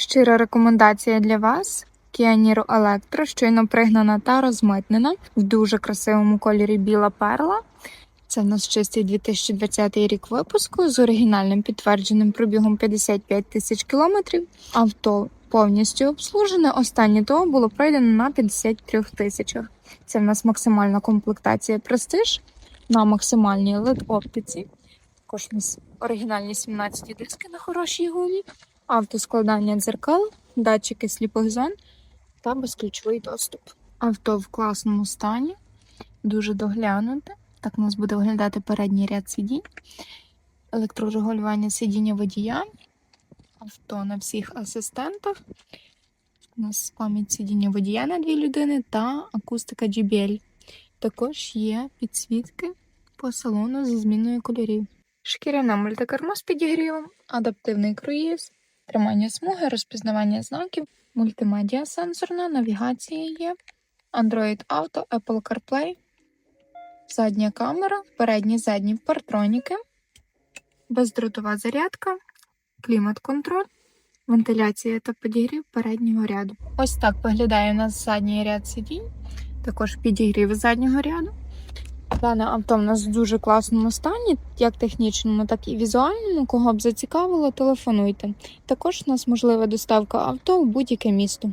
Щира рекомендація для вас. Kia Niro щойно пригнана та розмитнена в дуже красивому кольорі біла перла. Це в нас чистий 2020 рік випуску з оригінальним підтвердженим пробігом 55 тисяч кілометрів. Авто повністю обслужене. Останнє того було пройдено на 53 тисячах. Це в нас максимальна комплектація престиж на максимальній LED оптиці. Також оригінальні 17 диски на хорошій гумі, автоскладання дзеркал, датчики сліпих зон та безключовий доступ. Авто в класному стані, дуже доглянуте. Так у нас буде виглядати передній ряд сидінь, електрорегулювання сидіння водія, авто на всіх асистентах. У нас пам'ять сидіння водія на дві людини та акустика JBL. Також є підсвітки по салону зі зміною кольорів. Шкіряне мультикермо з підігрівом, адаптивний круїз, тримання смуги, розпізнавання знаків, мультимедіа сенсорна, навігація є, Android Auto, Apple CarPlay, задня камера, передні задні партроніки, бездротова зарядка, клімат-контроль, вентиляція та підігрів переднього ряду. Ось так виглядає у нас задній ряд сидінь, також підігрів заднього ряду. Дане авто в нас в дуже класному стані, як технічному, так і візуальному. Кого б зацікавило, телефонуйте. Також у нас можлива доставка авто в будь-яке місто.